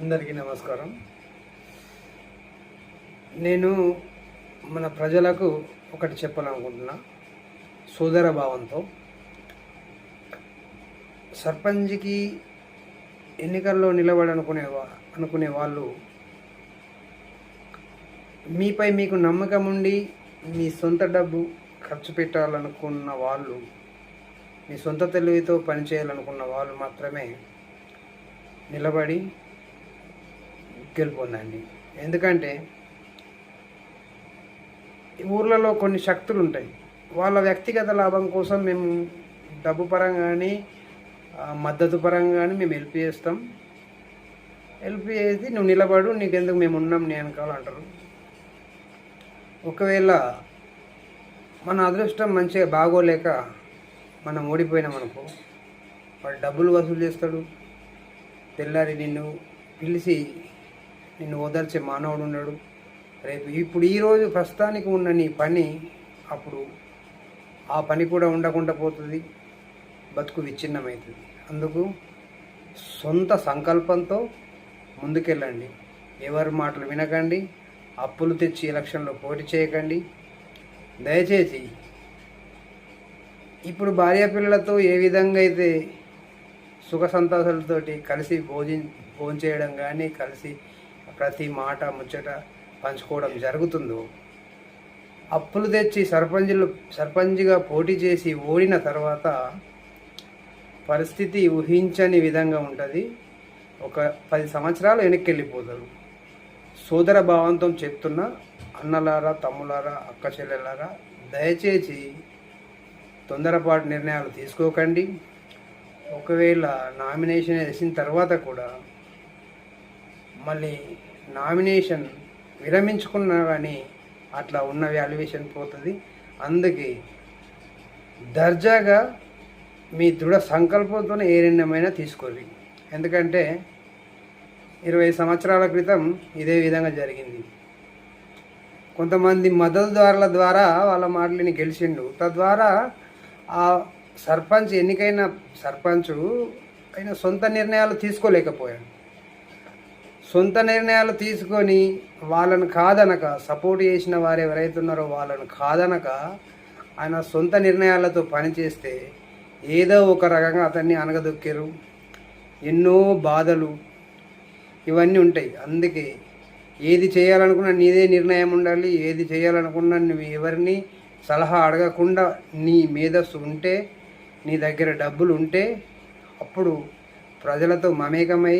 అందరికీ నమస్కారం. నేను మన ప్రజలకు ఒకటి చెప్పాలనుకుంటున్నా. సోదర భావంతో. సర్పంచ్కి ఎన్నికల్లో నిలబడనుకునే అనుకునే వాళ్ళు మీపై మీకు నమ్మకం ఉండి మీ సొంత డబ్బు ఖర్చు పెట్టాలనుకున్న వాళ్ళు మీ సొంత తెలివితో పనిచేయాలనుకున్న వాళ్ళు మాత్రమే నిలబడి గెలుపొందండి. ఎందుకంటే ఊర్లలో కొన్ని శక్తులు ఉంటాయి వాళ్ళ వ్యక్తిగత లాభం కోసం మేము డబ్బు పరంగా కానీ మద్దతు పరంగా కానీ మేము హెల్ప్ చేస్తాం. హెల్ప్ చేసి నువ్వు నిలబడు నీకెందుకు మేము ఉన్నాం నేను వెనకాలంటారు ఒకవేళ మన అదృష్టం మంచిగా బాగోలేక మనం ఓడిపోయినాం అనుకో వాడు డబ్బులు వసూలు చేస్తాడు. తెల్లారి నిన్ను పిలిచి నిన్ను ఓదార్చే మానవుడు ఉన్నాడు. రేపు ఇప్పుడు ఈరోజు ప్రస్తుతానికి ఉన్న నీ పని అప్పుడు ఆ పని కూడా ఉండకుండా పోతుంది. బతుకు విచ్ఛిన్నమవుతుంది. అందుకు సొంత సంకల్పంతో ముందుకెళ్ళండి. ఎవరి మాటలు వినకండి. అప్పులు తెచ్చి ఎలక్షన్లో పోటీ చేయకండి. దయచేసి ఇప్పుడు భార్య పిల్లలతో ఏ విధంగా అయితే సుఖ సంతోషాలతోటి కలిసి భోజి భోజనం చేయడం కానీ కలిసి ప్రతి మాట ముచ్చట పంచుకోవడం జరుగుతుందో అప్పులు తెచ్చి సర్పంచులు సర్పంచ్గా పోటీ చేసి ఓడిన తర్వాత పరిస్థితి ఊహించని విధంగా ఉంటుంది. ఒక పది సంవత్సరాలు వెనక్కి వెళ్ళిపోతారు సోదర భావంతో చెప్తున్న అన్నలారా తమ్ములారా అక్క చెల్లెలారా దయచేసి తొందరపాటు నిర్ణయాలు తీసుకోకండి. ఒకవేళ నామినేషన్ వేసిన తర్వాత కూడా మళ్ళీ నామినేషన్ విరమించుకున్నా కానీ అట్లా ఉన్న వాల్యుయేషన్ పోతుంది. అందుకే దర్జాగా మీ దృఢ సంకల్పంతో ఏ నిర్ణయమైనా తీసుకోరు ఎందుకంటే ఇరవై సంవత్సరాల క్రితం ఇదే విధంగా జరిగింది. కొంతమంది మద్దతుదారుల ద్వారా వాళ్ళ మాటలని గెలిచిండు. తద్వారా ఆ సర్పంచ్ ఎన్నికైన సర్పంచు ఆయన సొంత నిర్ణయాలు తీసుకోలేకపోయాడు. సొంత నిర్ణయాలు తీసుకొని వాళ్ళను కాదనక సపోర్ట్ చేసిన వారు ఎవరైతే ఉన్నారో వాళ్ళను కాదనక ఆయన సొంత నిర్ణయాలతో పనిచేస్తే ఏదో ఒక రకంగా అతన్ని అనగదొక్కారు. ఎన్నో బాధలు ఇవన్నీ ఉంటాయి. అందుకే ఏది చేయాలనుకున్నా నీదే నిర్ణయం ఉండాలి. ఏది చేయాలనుకున్నా నువ్వు ఎవరిని సలహా అడగకుండా నీ మేధస్సు ఉంటే నీ దగ్గర డబ్బులు ఉంటే అప్పుడు ప్రజలతో మమేకమై